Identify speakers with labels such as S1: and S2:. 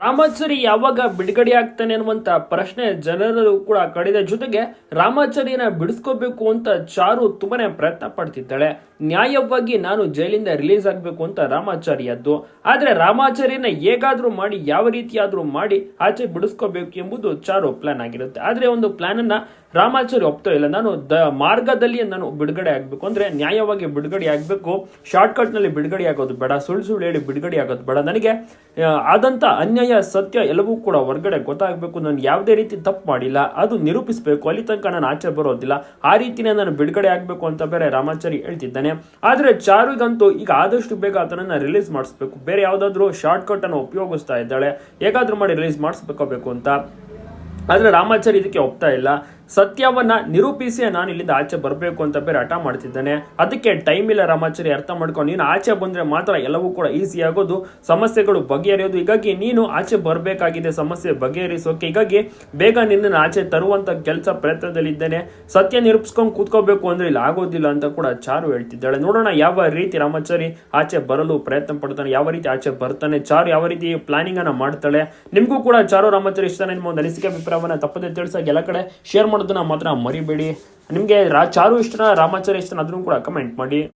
S1: ರಾಮಾಚಾರಿ ಯಾವಾಗ ಬಿಡುಗಡೆ ಆಗ್ತಾನೆ ಅನ್ನುವಂತ ಪ್ರಶ್ನೆ ಜನರಲ್ಲೂ ಕೂಡ ಕಡಿದ ಜೊತೆಗೆ ರಾಮಾಚಾರಿಯನ್ನ ಬಿಡಿಸ್ಕೋಬೇಕು ಅಂತ ಚಾರು ತುಂಬಾನೇ ಪ್ರಯತ್ನ ಪಡ್ತಿದ್ದಾಳೆ. ನ್ಯಾಯವಾಗಿ ನಾನು ಜೈಲಿಂದ ರಿಲೀಸ್ ಆಗಬೇಕು ಅಂತ ರಾಮಾಚಾರಿಯದ್ದು. ಆದ್ರೆ ರಾಮಾಚಾರಿಯನ್ನ ಹೇಗಾದ್ರೂ ಮಾಡಿ, ಯಾವ ರೀತಿಯಾದ್ರೂ ಮಾಡಿ ಆಚೆ ಬಿಡಿಸ್ಕೋಬೇಕು ಎಂಬುದು ಚಾರು ಪ್ಲಾನ್ ಆಗಿರುತ್ತೆ. ಆದ್ರೆ ಒಂದು ಪ್ಲಾನ್ ಅನ್ನ ರಾಮಾಚಾರಿ ಒಪ್ತಾ ಇಲ್ಲ. ನಾನು ದ ಮಾರ್ಗದಲ್ಲಿ ನಾನು ಬಿಡುಗಡೆ ಆಗಬೇಕು. ಅಂದ್ರೆ ನ್ಯಾಯವಾಗಿ ಬಿಡುಗಡೆ ಆಗಬೇಕು. ಶಾರ್ಟ್ಕಟ್ನಲ್ಲಿ ಬಿಡುಗಡೆ ಆಗೋದು ಬೇಡ. ಸುಳ್ಳು ಸುಳ್ಳು ಹೇಳಿ ಬಿಡುಗಡೆ ಆಗೋದು ಬೇಡ. ನನಗೆ ಆದಂಥ ಅನ್ಯಾಯ, ಸತ್ಯ ಎಲ್ಲವೂ ಕೂಡ ಹೊರಗಡೆ ಗೊತ್ತಾಗಬೇಕು. ನಾನು ಯಾವುದೇ ರೀತಿ ತಪ್ಪು ಮಾಡಿಲ್ಲ. ಅದು ನಿರೂಪಿಸಬೇಕು. ಅಲ್ಲಿ ತನಕ ನಾನು ಆಚೆ ಬರೋದಿಲ್ಲ. ಆ ರೀತಿನೇ ನಾನು ಬಿಡುಗಡೆ ಆಗಬೇಕು ಅಂತ ಬೇರೆ ರಾಮಾಚಾರಿ ಹೇಳ್ತಿದ್ದಾನೆ. ಆದರೆ ಚಾರುಗಂತೂ ಈಗ ಆದಷ್ಟು ಬೇಗ ಅದನ್ನ ರಿಲೀಸ್ ಮಾಡಿಸ್ಬೇಕು. ಬೇರೆ ಯಾವುದಾದ್ರೂ ಶಾರ್ಟ್ ಕಟ್ ಅನ್ನು ಉಪಯೋಗಿಸ್ತಾ ಇದ್ದಾಳೆ. ಹೇಗಾದರೂ ಮಾಡಿ ರಿಲೀಸ್ ಮಾಡಿಸ್ಬೇಕಬೇಕು ಅಂತ. ಆದರೆ ರಾಮಾಚಾರಿ ಇದಕ್ಕೆ ಒಪ್ತಾ ಇಲ್ಲ. ಸತ್ಯವನ್ನ ನಿರೂಪಿಸಿ ನಾನು ಇಲ್ಲಿಂದ ಆಚೆ ಬರಬೇಕು ಅಂತ ಬೇರೆ ಹಠ ಮಾಡ್ತಿದ್ದಾನೆ. ಅದಕ್ಕೆ ಟೈಮ್ ಇಲ್ಲ ರಾಮಾಚಾರಿ ಅರ್ಥ ಮಾಡ್ಕೊಂಡು ನೀನು ಆಚೆ ಬಂದ್ರೆ ಮಾತ್ರ ಎಲ್ಲವೂ ಕೂಡ ಈಸಿ ಆಗೋದು. ಸಮಸ್ಯೆಗಳು ಬಗೆಹರಿಯೋದು. ಹೀಗಾಗಿ ನೀನು ಆಚೆ ಬರಬೇಕಾಗಿದೆ, ಸಮಸ್ಯೆ ಬಗೆಹರಿಸೋಕೆ. ಹೀಗಾಗಿ ಬೇಗ ನಿನ್ನನ್ನು ಆಚೆ ತರುವಂತ ಕೆಲಸ ಪ್ರಯತ್ನದಲ್ಲಿದ್ದೇನೆ. ಸತ್ಯ ನಿರೂಪಿಸ್ಕೊಂಡು ಕೂತ್ಕೋಬೇಕು ಅಂದ್ರೆ ಇಲ್ಲಿ ಆಗೋದಿಲ್ಲ ಅಂತ ಕೂಡ ಚಾರು ಹೇಳ್ತಿದ್ದಾಳೆ. ನೋಡೋಣ ಯಾವ ರೀತಿ ರಾಮಾಚಾರಿ ಆಚೆ ಬರಲು ಪ್ರಯತ್ನ ಪಡ್ತಾನೆ, ಯಾವ ರೀತಿ ಆಚೆ ಬರ್ತಾನೆ. ಚಾರು ಯಾವ ರೀತಿ ಪ್ಲಾನಿಂಗ್ ಅನ್ನ ಮಾಡ್ತಾಳೆ. ನಿಮಗೂ ಕೂಡ ಚಾರು ರಾಮಾಚಾರಿ ಇಷ್ಟ. ನಿಮ್ಮ ಒಂದು ಅನಿಸಿಕೆ, ಅಭಿಪ್ರಾಯವನ್ನ ತಪ್ಪದೆ ತಿಳಿಸಾಗಿ ಎಲ್ಲ ಕಡೆ ಶೇರ್ ಮಾಡೋದನ್ನ ಮಾತ್ರ ಮರಿಬೇಡಿ. ನಿಮಗೆ ರಾ ಚಾರು ಇಷ್ಟನ ರಾಮಾಚಾರ್ಯ ಇಷ್ಟನ ಅದನ್ನು ಕೂಡ ಕಮೆಂಟ್ ಮಾಡಿ.